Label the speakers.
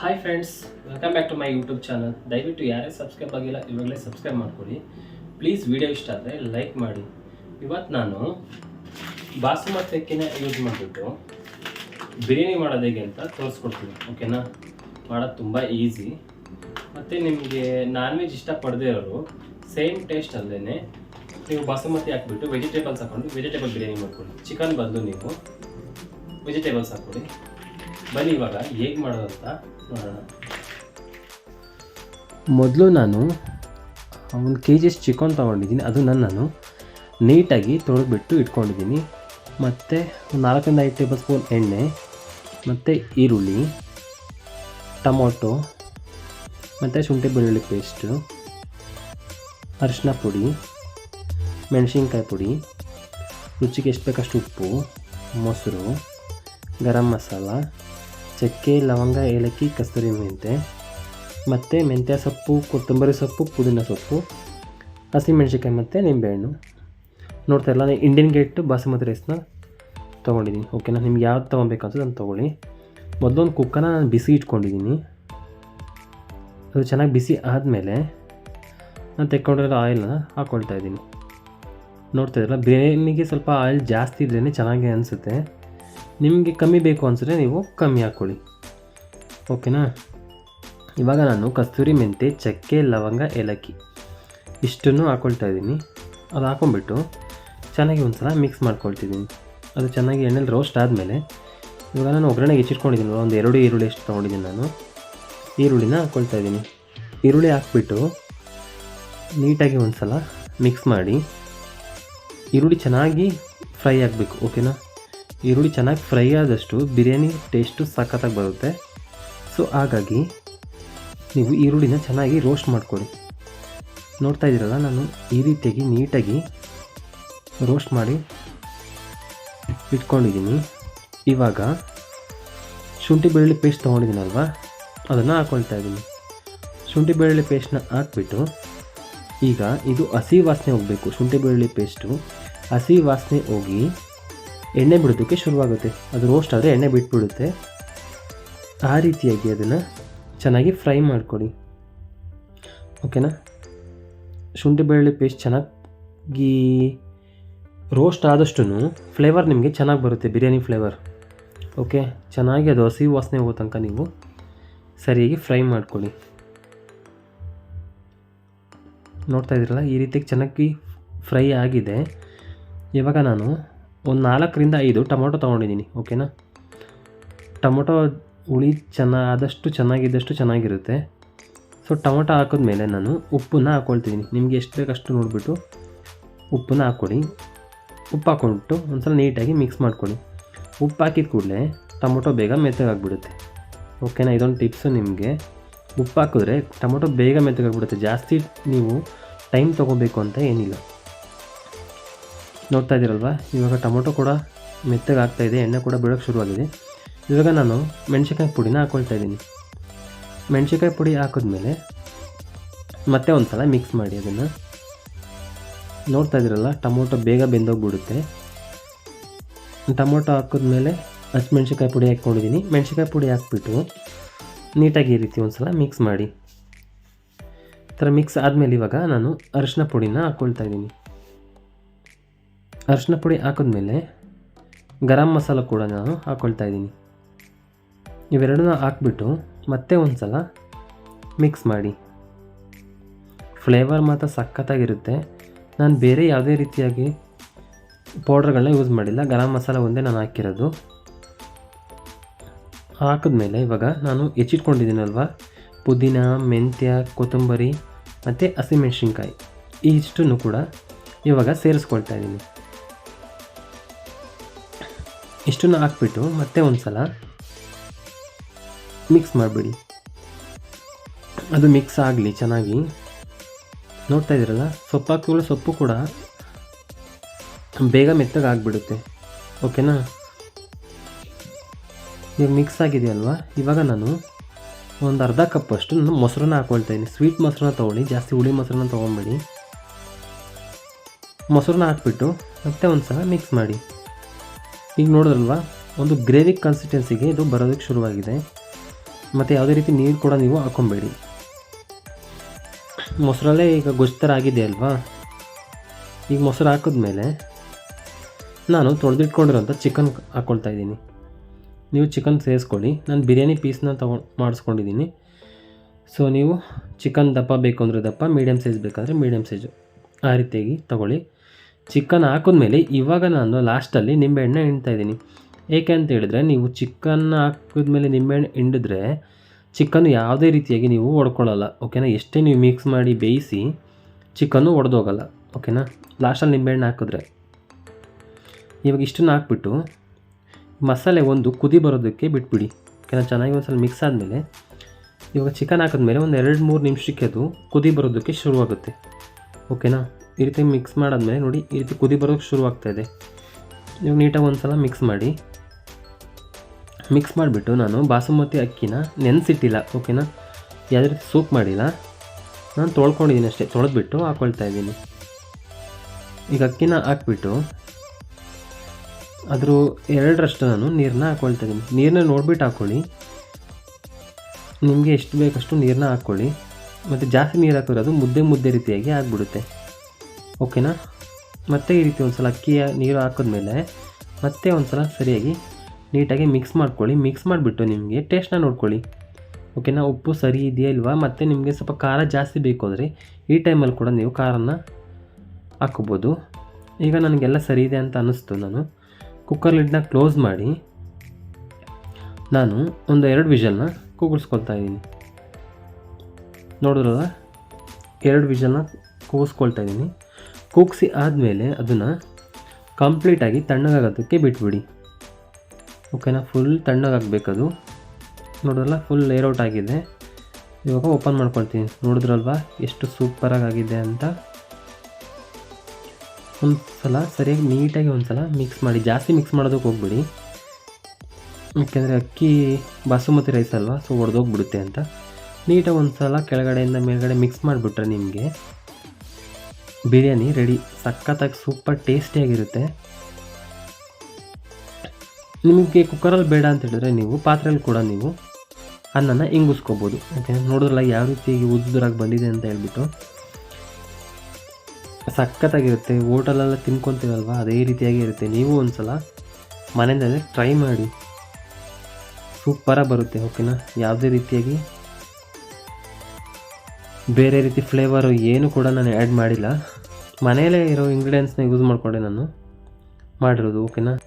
Speaker 1: Hi friends welcome back to my YouTube channel ದಯವಿಟ್ಟು ಯಾರೇ subscribe ಆಗಿಲ್ಲ, ಇವಾಗಲೇ ಸಬ್ಸ್ಕ್ರೈಬ್ ಮಾಡ್ಕೊಳ್ಳಿ ಪ್ಲೀಸ್ ವಿಡಿಯೋ ಇಷ್ಟ ಆದರೆ ಲೈಕ್ ಮಾಡಿ. ಇವತ್ತು ನಾನು ಬಾಸುಮತಿ ಅಕ್ಕಿನ ಯೂಸ್ ಮಾಡಿಬಿಟ್ಟು ಬಿರಿಯಾನಿ ಮಾಡೋದು ಹೇಗೆ ಅಂತ ತೋರಿಸ್ಕೊಡ್ತೀನಿ ಓಕೆನಾ ಮಾಡೋದು ತುಂಬ ಈಸಿ ಮತ್ತು ನಿಮಗೆ ನಾನ್ ವೆಜ್ ಇಷ್ಟಪಡದೇ ಇರೋರು ಸೇಮ್ ಟೇಸ್ಟ್ ಅಲ್ಲೇ ನೀವು ಬಾಸುಮತಿ ಹಾಕ್ಬಿಟ್ಟು ವೆಜಿಟೇಬಲ್ಸ್ ಹಾಕೊಂಡು ವೆಜಿಟೇಬಲ್ ಬಿರಿಯಾನಿ ಮಾಡ್ಕೊಳ್ಳಿ. ಚಿಕನ್ ಬದಲು ನೀವು ವೆಜಿಟೇಬಲ್ಸ್ ಹಾಕ್ಕೊಳ್ಳಿ ಬನ್ನಿ ಇವಾಗ, ಹೇಗೆ ಮಾಡೋದು ಅಂತ ನೋಡೋಣ. ಮೊದಲು ನಾನು ಒಂದು ಕೆ ಜಿ ಚಿಕನ್ ತೊಗೊಂಡಿದ್ದೀನಿ ಅದನ್ನು ನಾನು ನೀಟಾಗಿ ತೊಳೆದ್ಬಿಟ್ಟು ಇಟ್ಕೊಂಡಿದ್ದೀನಿ. ಮತ್ತು ನಾಲ್ಕರಿಂದ ಐದು ಟೇಬಲ್ ಸ್ಪೂನ್ ಎಣ್ಣೆ, ಮತ್ತು ಈರುಳ್ಳಿ, ಟೊಮೊಟೊ, ಮತ್ತು ಶುಂಠಿ ಬೆಳ್ಳುಳ್ಳಿ ಪೇಸ್ಟು, ಅರಿಶಿನ ಪುಡಿ, ಮೆಣಸಿನ್ಕಾಯಿ ಪುಡಿ, ರುಚಿಗೆ ಎಷ್ಟು ಬೇಕಷ್ಟು ಉಪ್ಪು, ಮೊಸರು, ಗರಂ ಮಸಾಲ ಚಕ್ಕೆ, ಲವಂಗ, ಏಲಕ್ಕಿ, ಕಸ್ತೂರಿ ಮೆಂತೆ, ಮತ್ತು ಮೆಂತ್ಯ ಸೊಪ್ಪು, ಕೊತ್ತಂಬರಿ ಸೊಪ್ಪು, ಪುದೀನ ಸೊಪ್ಪು ಹಸಿಮೆಣಸಿನ್ಕಾಯಿ ಮತ್ತು ನಿಂಬೆಹಣ್ಣು. ನೋಡ್ತಾ ಇಲ್ಲ ನಾನು ಇಂಡಿಯನ್ ಗೇಟ್ ಬಾಸುಮತಿ ರೈಸ್ನ ತೊಗೊಂಡಿದ್ದೀನಿ. ಓಕೆನಾ ನಿಮ್ಗೆ ಯಾವ್ದು ತೊಗೊಬೇಕು ಅಂತ ನಾನು ತೊಗೊಳ್ಳಿ. ಮೊದಲೊಂದು ಕುಕ್ಕರ್ನ ನಾನು ಬಿಸಿ ಇಟ್ಕೊಂಡಿದ್ದೀನಿ. ಅದು ಚೆನ್ನಾಗಿ ಬಿಸಿ ಆದಮೇಲೆ ನಾನು ತೆಕ್ಕೊಂಡಿರೋ ಆಯಿಲನ್ನ ಹಾಕ್ಕೊಳ್ತಾ ಇದ್ದೀನಿ. ನೋಡ್ತಾ ಇದ್ರಲ್ಲ ಬಿರಿಯಾನಿಗೆ ಸ್ವಲ್ಪ ಆಯಿಲ್ ಜಾಸ್ತಿ ಇದ್ರೇ ಚೆನ್ನಾಗಿ ಅನಿಸುತ್ತೆ. ನಿಮಗೆ ಕಮ್ಮಿ ಬೇಕು ಅನಿಸಿದ್ರೆ ನೀವು ಕಮ್ಮಿ ಹಾಕ್ಕೊಳ್ಳಿ ಓಕೆನಾ? ಇವಾಗ ನಾನು ಕಸ್ತೂರಿ ಮೆಂತೆ, ಚಕ್ಕೆ, ಲವಂಗ, ಏಲಕ್ಕಿ ಇಷ್ಟನ್ನು ಹಾಕ್ಕೊಳ್ತಾ ಇದ್ದೀನಿ. ಅದು ಹಾಕೊಂಡ್ಬಿಟ್ಟು ಚೆನ್ನಾಗಿ ಒಂದು ಸಲ ಮಿಕ್ಸ್ ಮಾಡ್ಕೊಳ್ತಿದ್ದೀನಿ. ಅದು ಚೆನ್ನಾಗಿ ಎಣ್ಣೆಲಿ ರೋಸ್ಟ್ ಆದಮೇಲೆ ಇವಾಗ ನಾನು ಒಗ್ಗರಣೆಗೆ ಹೆಚ್ಚಿಟ್ಕೊಂಡಿದ್ದೀನಿ. ಒಂದು ಎರಡು ಈರುಳ್ಳಿ ಎಷ್ಟು ತೊಗೊಂಡಿದ್ದೀನಿ ನಾನು. ಈರುಳ್ಳಿನ ಹಾಕ್ಕೊಳ್ತಾ ಇದ್ದೀನಿ. ಈರುಳ್ಳಿ ಹಾಕ್ಬಿಟ್ಟು ನೀಟಾಗಿ ಒಂದು ಸಲ ಮಿಕ್ಸ್ ಮಾಡಿ ಈರುಳ್ಳಿ ಚೆನ್ನಾಗಿ ಫ್ರೈ ಆಗಬೇಕು. ಓಕೆನಾ? ಈರುಳ್ಳಿ ಚೆನ್ನಾಗಿ ಫ್ರೈ ಆದಷ್ಟು ಬಿರಿಯಾನಿ ಟೇಸ್ಟು ಸಖತ್ತಾಗಿ ಬರುತ್ತೆ. ಸೊ ಹಾಗಾಗಿ ನೀವು ಈರುಳ್ಳಿನ ಚೆನ್ನಾಗಿ ರೋಸ್ಟ್ ಮಾಡ್ಕೊಳ್ಳಿ ನೋಡ್ತಾ ಇದ್ದೀರಲ್ಲ, ನಾನು ಈ ರೀತಿಯಾಗಿ ನೀಟಾಗಿ ರೋಸ್ಟ್ ಮಾಡಿ ಇಟ್ಕೊಂಡಿದ್ದೀನಿ. ಇವಾಗ ಶುಂಠಿ ಬೆಳ್ಳುಳ್ಳಿ ಪೇಸ್ಟ್ ತೊಗೊಂಡಿದ್ದೀನಲ್ವ? ಅದನ್ನು ಹಾಕ್ಕೊಳ್ತಾ ಇದ್ದೀನಿ. ಶುಂಠಿ ಬೆಳ್ಳುಳ್ಳಿ ಪೇಸ್ಟ್ನ ಹಾಕ್ಬಿಟ್ಟು ಈಗ ಇದು ಹಸಿ ವಾಸನೆ ಹೋಗಬೇಕು, ಶುಂಠಿ ಬೆಳ್ಳುಳ್ಳಿ ಪೇಸ್ಟು ಹಸಿ ವಾಸನೆ ಹೋಗಿ ಎಣ್ಣೆ ಬಿಡೋದಕ್ಕೆ ಶುರುವಾಗುತ್ತೆ. ಅದು ರೋಸ್ಟ್ ಆದರೆ ಎಣ್ಣೆ ಬಿಟ್ಬಿಡುತ್ತೆ. ಆ ರೀತಿಯಾಗಿ ಅದನ್ನು ಚೆನ್ನಾಗಿ ಫ್ರೈ ಮಾಡ್ಕೊಳ್ಳಿ ಓಕೆನಾ ಶುಂಠಿ ಬೆಳ್ಳುಳ್ಳಿ ಪೇಸ್ಟ್ ಚೆನ್ನಾಗಿ ರೋಸ್ಟ್ ಆದಷ್ಟು ಫ್ಲೇವರ್ ನಿಮಗೆ ಚೆನ್ನಾಗಿ ಬರುತ್ತೆ, ಬಿರಿಯಾನಿ ಫ್ಲೇವರ್ ಓಕೆ ಚೆನ್ನಾಗಿ ಅದು ಹಸಿ ವಾಸನೆ ಹೋಗೋ ತನಕ ನೀವು ಸರಿಯಾಗಿ ಫ್ರೈ ಮಾಡ್ಕೊಳ್ಳಿ ನೋಡ್ತಾ ಇದ್ದೀರಲ್ಲ, ಈ ರೀತಿ ಚೆನ್ನಾಗಿ ಫ್ರೈ ಆಗಿದೆ. ಇವಾಗ ನಾನು ಒಂದು ನಾಲ್ಕರಿಂದ ಐದು ಟೊಮೊಟೊ ತೊಗೊಂಡಿದ್ದೀನಿ, ಓಕೆನಾ? ಟೊಮೊಟೊ ಹುಳಿ ಚೆನ್ನ, ಆದಷ್ಟು ಚೆನ್ನಾಗಿದ್ದಷ್ಟು ಚೆನ್ನಾಗಿರುತ್ತೆ. ಸೊ ಟೊಮೊಟೊ ಹಾಕಿದ್ಮೇಲೆ ನಾನು ಉಪ್ಪನ್ನ ಹಾಕ್ಕೊಳ್ತಿದ್ದೀನಿ ನಿಮಗೆ ಎಷ್ಟು ಬೇಕಷ್ಟು ನೋಡಿಬಿಟ್ಟು ಉಪ್ಪನ್ನ ಹಾಕ್ಕೊಡಿ ಉಪ್ಪು ಹಾಕ್ಕೊಂಡ್ಬಿಟ್ಟು ಒಂದ್ಸಲ ನೀಟಾಗಿ ಮಿಕ್ಸ್ ಮಾಡ್ಕೊಳ್ಳಿ ಉಪ್ಪು ಹಾಕಿದ ಕೂಡಲೇ ಟೊಮೊಟೊ ಬೇಗ ಮೆತ್ತಗಾಗ್ಬಿಡುತ್ತೆ. ಓಕೆನಾ? ಇದೊಂದು ಟಿಪ್ಸು ನಿಮಗೆ. ಉಪ್ಪು ಹಾಕಿದ್ರೆ ಟೊಮೊಟೊ ಬೇಗ ಮೆತ್ತಗಾಗ್ಬಿಡುತ್ತೆ. ಜಾಸ್ತಿ ನೀವು ಟೈಮ್ ತೊಗೋಬೇಕು ಅಂತ ಏನಿಲ್ಲ. ನೋಡ್ತಾ ಇದ್ದೀರಲ್ವ? ಇವಾಗ ಟೊಮೊಟೊ ಕೂಡ ಮೆತ್ತಗೆ ಆಗ್ತಾ ಇದೆ, ಎಣ್ಣೆ ಕೂಡ ಬಿಡೋಕ್ಕೆ ಶುರುವಾಗಿದೆ ಇವಾಗ ನಾನು ಮೆಣಸಿನ್ಕಾಯಿ ಪುಡಿನ ಹಾಕ್ಕೊಳ್ತಾ ಇದ್ದೀನಿ. ಮೆಣಸಿನ್ಕಾಯಿ ಪುಡಿ ಹಾಕಿದ್ಮೇಲೆ ಮತ್ತೆ ಒಂದು ಸಲ ಮಿಕ್ಸ್ ಮಾಡಿ ಅದನ್ನು. ನೋಡ್ತಾ ಇದ್ದೀರಲ್ಲ ಟೊಮೊಟೊ ಬೇಗ ಬೆಂದೋಗ್ಬಿಡುತ್ತೆ. ಟೊಮೊಟೊ ಹಾಕಿದ್ಮೇಲೆ ಹಸಿಮೆಣ್ಸಿನ್ಕಾಯಿ ಪುಡಿ ಹಾಕ್ಕೊಂಡಿದ್ದೀನಿ. ಮೆಣಸಿನ್ಕಾಯಿ ಪುಡಿ ಹಾಕ್ಬಿಟ್ಟು ನೀಟಾಗಿ ಈ ರೀತಿ ಒಂದು ಸಲ ಮಿಕ್ಸ್ ಮಾಡಿ. ಈ ಥರ ಮಿಕ್ಸ್ ಆದಮೇಲೆ ಇವಾಗ ನಾನು ಅರಿಶಿನ ಪುಡಿನ ಹಾಕ್ಕೊಳ್ತಾ ಇದ್ದೀನಿ. ಅರಿಶಿನ ಪುಡಿ ಹಾಕಿದ್ಮೇಲೆ ಗರಂ ಮಸಾಲ ಕೂಡ ನಾನು ಹಾಕ್ಕೊಳ್ತಾ ಇದ್ದೀನಿ. ಇವೆರಡನ್ನ ಹಾಕ್ಬಿಟ್ಟು ಮತ್ತೆ ಒಂದು ಸಲ ಮಿಕ್ಸ್ ಮಾಡಿ. ಫ್ಲೇವರ್ ಮಾತ್ರ ಸಖತ್ತಾಗಿರುತ್ತೆ. ನಾನು ಬೇರೆ ಯಾವುದೇ ರೀತಿಯಾಗಿ ಪೌಡ್ರ್ಗಳನ್ನ ಯೂಸ್ ಮಾಡಿಲ್ಲ. ಗರಂ ಮಸಾಲ ಒಂದೇ ನಾನು ಹಾಕಿರೋದು. ಹಾಕಿದ್ಮೇಲೆ ಇವಾಗ ನಾನು ಹೆಚ್ಚಿಟ್ಕೊಂಡಿದ್ದೀನಲ್ವ? ಪುದೀನ, ಮೆಂತ್ಯ, ಕೊತ್ತಂಬರಿ ಮತ್ತು ಹಸಿಮೆಣ್ಸಿನ್ಕಾಯಿ. ಇಷ್ಟನ್ನು ಕೂಡ ಇವಾಗ ಸೇರಿಸ್ಕೊಳ್ತಾ ಇದ್ದೀನಿ. ಇಷ್ಟನ್ನು ಹಾಕ್ಬಿಟ್ಟು ಮತ್ತೆ ಒಂದು ಸಲ ಮಿಕ್ಸ್ ಮಾಡಿಬಿಡಿ. ಅದು ಮಿಕ್ಸ್ ಆಗಲಿ ಚೆನ್ನಾಗಿ. ನೋಡ್ತಾ ಇದ್ದೀರಲ್ಲ ಸೊಪ್ಪು ಸೊಪ್ಪು ಕೂಡ ಬೇಗ ಮೆತ್ತಗೆ ಆಗಿಬಿಡುತ್ತೆ. ಓಕೆನಾ ಈಗ ಮಿಕ್ಸ್ ಆಗಿದೆಯಲ್ವಾ ಇವಾಗ ನಾನು ಒಂದು ಅರ್ಧ ಕಪ್ಪಷ್ಟು ನಾನು ಮೊಸರನ್ನ ಹಾಕ್ಕೊಳ್ತಾ ಇದ್ದೀನಿ. ಸ್ವೀಟ್ ಮೊಸರನ್ನ ತೊಗೊಳ್ಳಿ, ಜಾಸ್ತಿ ಹುಳಿ ಮೊಸರನ್ನ ತೊಗೊಂಬಿಡಿ ಮೊಸರನ್ನ ಹಾಕ್ಬಿಟ್ಟು ಮತ್ತೆ ಒಂದು ಸಲ ಮಿಕ್ಸ್ ಮಾಡಿ. ಈಗ ನೋಡಿದ್ರಲ್ವಾ? ಒಂದು ಗ್ರೇವಿ ಕನ್ಸಿಸ್ಟೆನ್ಸಿಗೆ ಇದು ಬರೋದಕ್ಕೆ ಶುರುವಾಗಿದೆ. ಮತ್ತು ಯಾವುದೇ ರೀತಿ ನೀರು ಕೂಡ ನೀವು ಹಾಕ್ಕೊಬೇಡಿ ಮೊಸರಲ್ಲೇ ಈಗ ಗೊಜ್ತರ ಆಗಿದೆ ಅಲ್ವಾ? ಈಗ ಮೊಸರು ಹಾಕಿದ್ಮೇಲೆ ನಾನು ತೊಳೆದಿಟ್ಕೊಂಡಿರೋಂಥ ಚಿಕನ್ ಹಾಕ್ಕೊಳ್ತಾ ಇದ್ದೀನಿ. ನೀವು ಚಿಕನ್ ಸೇರಿಸ್ಕೊಳ್ಳಿ. ನಾನು ಬಿರಿಯಾನಿ ಪೀಸ್ನ ತಗೊಂಡು ಮಾಡಿಸ್ಕೊಂಡಿದ್ದೀನಿ. ಸೊ ನೀವು ಚಿಕನ್ ದಪ್ಪ ಬೇಕು ಅಂದರೆ ದಪ್ಪ ಮೀಡಿಯಮ್ ಸೈಜ್ ಬೇಕಾದರೆ ಮೀಡಿಯಮ್ ಸೈಜು ಆ ರೀತಿಯಾಗಿ ತೊಗೊಳ್ಳಿ. ಚಿಕನ್ ಹಾಕಿದ್ಮೇಲೆ ಇವಾಗ ನಾನು ಲಾಸ್ಟಲ್ಲಿ ನಿಂಬೆಹಣ್ಣೆ ಹಿಂಡ್ತಾ ಇದ್ದೀನಿ. ಏಕೆ ಅಂತ ಹೇಳಿದ್ರೆ, ನೀವು ಚಿಕನ್ ಹಾಕಿದ್ಮೇಲೆ ನಿಂಬೆಹಣ್ಣು ಹಿಂಡಿದ್ರೆ ಚಿಕನ್ ಯಾವುದೇ ರೀತಿಯಾಗಿ ನೀವು ಒಡ್ಕೊಳ್ಳಲ್ಲ ಓಕೆನಾ ಎಷ್ಟೇ ನೀವು ಮಿಕ್ಸ್ ಮಾಡಿ ಬೇಯಿಸಿ ಚಿಕನ್ನು ಒಡೆದೋಗಲ್ಲ ಓಕೆನಾ ಲಾಸ್ಟಲ್ಲಿ ನಿಂಬೆಹಣ್ಣು ಹಾಕಿದ್ರೆ. ಇವಾಗ ಇಷ್ಟನ್ನು ಹಾಕ್ಬಿಟ್ಟು ಮಸಾಲೆ ಒಂದು ಕುದಿ ಬರೋದಕ್ಕೆ ಬಿಟ್ಬಿಡಿ ಓಕೆನಾ ಚೆನ್ನಾಗಿ ಒಂದು ಸಲ ಮಿಕ್ಸ್ ಆದಮೇಲೆ ಇವಾಗ ಚಿಕನ್ ಹಾಕಿದ್ಮೇಲೆ ಒಂದು ಎರಡು ಮೂರು ನಿಮಿಷಕ್ಕೆ ಅದು ಕುದಿ ಬರೋದಕ್ಕೆ ಶುರುವಾಗುತ್ತೆ ಓಕೆನಾ ಈ ರೀತಿ ಮಿಕ್ಸ್ ಮಾಡಾದ್ಮೇಲೆ ನೋಡಿ ಈ ರೀತಿ ಕುದಿ ಬರೋಕ್ಕೆ ಶುರುವಾಗ್ತಾ ಇದೆ. ನೀವು ನೀಟಾಗಿ ಒಂದು ಸಲ ಮಿಕ್ಸ್ ಮಾಡಿ. ಮಿಕ್ಸ್ ಮಾಡಿಬಿಟ್ಟು ನಾನು ಬಾಸುಮತಿ ಅಕ್ಕಿನ ನೆನೆಸಿಟ್ಟಿಲ್ಲ ಓಕೆನಾ ಯಾವುದೇ ರೀತಿ ಸೂಪ್ ಮಾಡಿಲ್ಲ. ನಾನು ತೊಳ್ಕೊಂಡಿದ್ದೀನಿ ಅಷ್ಟೇ, ತೊಳೆದ್ಬಿಟ್ಟು ಹಾಕ್ಕೊಳ್ತಾ ಇದ್ದೀನಿ. ಈಗ ಅಕ್ಕಿನ ಹಾಕ್ಬಿಟ್ಟು ಅದ್ರ ಎರಡರಷ್ಟು ನಾನು ನೀರನ್ನ ಹಾಕ್ಕೊಳ್ತಾ ಇದ್ದೀನಿ. ನೀರನ್ನ ನೋಡ್ಬಿಟ್ಟು ಹಾಕ್ಕೊಳ್ಳಿ ನಿಮಗೆ ಎಷ್ಟು ಬೇಕಷ್ಟು ನೀರನ್ನ ಹಾಕ್ಕೊಳ್ಳಿ ಮತ್ತು ಜಾಸ್ತಿ ನೀರು ಹಾಕಿದ್ರೆ ಅದು ಮುದ್ದೆ ಮುದ್ದೆ ರೀತಿಯಾಗಿ ಆಗಿಬಿಡುತ್ತೆ. ಓಕೆನಾ ಮತ್ತೆ ಈ ರೀತಿ ಒಂದು ಸಲ ಅಕ್ಕಿಯ ನೀರು ಹಾಕಿದ್ಮೇಲೆ ಮತ್ತೆ ಒಂದು ಸಲ ಸರಿಯಾಗಿ ನೀಟಾಗಿ ಮಿಕ್ಸ್ ಮಾಡ್ಕೊಳ್ಳಿ. ಮಿಕ್ಸ್ ಮಾಡಿಬಿಟ್ಟು ನಿಮಗೆ ಟೇಸ್ಟ್ನ ನೋಡ್ಕೊಳ್ಳಿ. ಓಕೆನಾ ಉಪ್ಪು ಸರಿ ಇದೆಯಾ ಇಲ್ವಾ? ಮತ್ತು ನಿಮಗೆ ಸ್ವಲ್ಪ ಖಾರ ಜಾಸ್ತಿ ಬೇಕು ಅಂದರೆ ಈ ಟೈಮಲ್ಲಿ ಕೂಡ ನೀವು ಖಾರನ ಹಾಕ್ಕೋಬೋದು ಈಗ ನನಗೆಲ್ಲ ಸರಿ ಇದೆ ಅಂತ ಅನ್ನಿಸ್ತು ನಾನು. ಕುಕ್ಕರ್ ಲಿಡ್ನ ಕ್ಲೋಸ್ ಮಾಡಿ ನಾನು ಒಂದು ಎರಡು ವಿಷಲ್ನ ಕೂಗಿಸ್ಕೊಳ್ತಾ ಇದ್ದೀನಿ. ನೋಡಿದ್ರಲ್ಲ? ಎರಡು ವಿಷಲ್ನ ಕೂಗಿಸ್ಕೊಳ್ತಾ ಇದ್ದೀನಿ. ಕೂಗಿಸಿ ಆದಮೇಲೆ ಅದನ್ನು ಕಂಪ್ಲೀಟಾಗಿ ತಣ್ಣಗಾಗೋದಕ್ಕೆ ಬಿಟ್ಬಿಡಿ. ಓಕೆನಾ ಫುಲ್ ತಣ್ಣಗಾಗಬೇಕದು. ನೋಡಿದ್ರಲ್ಲ ಫುಲ್ ಲೇಔಟ್ ಆಗಿದೆ. ಇವಾಗ ಓಪನ್ ಮಾಡ್ಕೊಳ್ತೀನಿ. ನೋಡಿದ್ರಲ್ವಾ ಎಷ್ಟು ಸೂಪರಾಗಿ ಆಗಿದೆ ಅಂತ? ಒಂದು ಸಲ ಸರಿಯಾಗಿ ನೀಟಾಗಿ ಒಂದು ಸಲ ಮಿಕ್ಸ್ ಮಾಡಿ, ಜಾಸ್ತಿ ಮಿಕ್ಸ್ ಮಾಡೋದಕ್ಕೆ ಹೋಗ್ಬಿಡಿ. ಯಾಕೆಂದರೆ ಅಕ್ಕಿ, ಬಾಸುಮತಿ ರೈಸ್ ಅಲ್ವಾ ಸೊ ಒಡೆದೋಗ್ಬಿಡುತ್ತೆ ಅಂತ. ನೀಟಾಗಿ ಒಂದು ಸಲ ಕೆಳಗಡೆಯಿಂದ ಮೇಲ್ಗಡೆ ಮಿಕ್ಸ್ ಮಾಡಿಬಿಟ್ರೆ ನಿಮಗೆ ಬಿರಿಯಾನಿ ರೆಡಿ ಸಖತ್ತಾಗಿ ಸೂಪರ್ ಟೇಸ್ಟಿಯಾಗಿರುತ್ತೆ ನಿಮಗೆ ಕುಕ್ಕರಲ್ಲಿ ಬೇಡ ಅಂತ ಹೇಳಿದ್ರೆ ನೀವು ಪಾತ್ರೆಯಲ್ಲಿ ಕೂಡ ನೀವು ಅನ್ನನ ಇಂಗುಸ್ಕೋಬೋದು. ಓಕೆ ನೋಡಿದ್ರಲ್ಲ ಯಾವ ರೀತಿಯಾಗಿ ಉದ್ದುದ್ರಾಗಿ ಬಂದಿದೆ ಅಂತ ಹೇಳ್ಬಿಟ್ಟು. ಸಖತ್ತಾಗಿರುತ್ತೆ. ಹೋಟೆಲೆಲ್ಲ ತಿನ್ಕೊತೀವಲ್ವ? ಅದೇ ರೀತಿಯಾಗಿ ಇರುತ್ತೆ. ನೀವು ಒಂದು ಸಲ ಮನೆಯಿಂದಲೇ ಟ್ರೈ ಮಾಡಿ. ಸೂಪರಾಗಿ ಬರುತ್ತೆ ಓಕೆನಾ ಯಾವುದೇ ರೀತಿಯಾಗಿ ಬೇರೆ ರೀತಿ ಫ್ಲೇವರು ಏನು ಕೂಡ ನಾನು ಆ್ಯಡ್ ಮಾಡಿಲ್ಲ. ಮನೆಯಲ್ಲೇ ಇರೋ ಇಂಗ್ರೀಡಿಯೆಂಟ್ಸ್ನ ಯೂಸ್ ಮಾಡಿಕೊಂಡೆ ನಾನು. ಮಾಡಿರೋದು ಓಕೆನಾ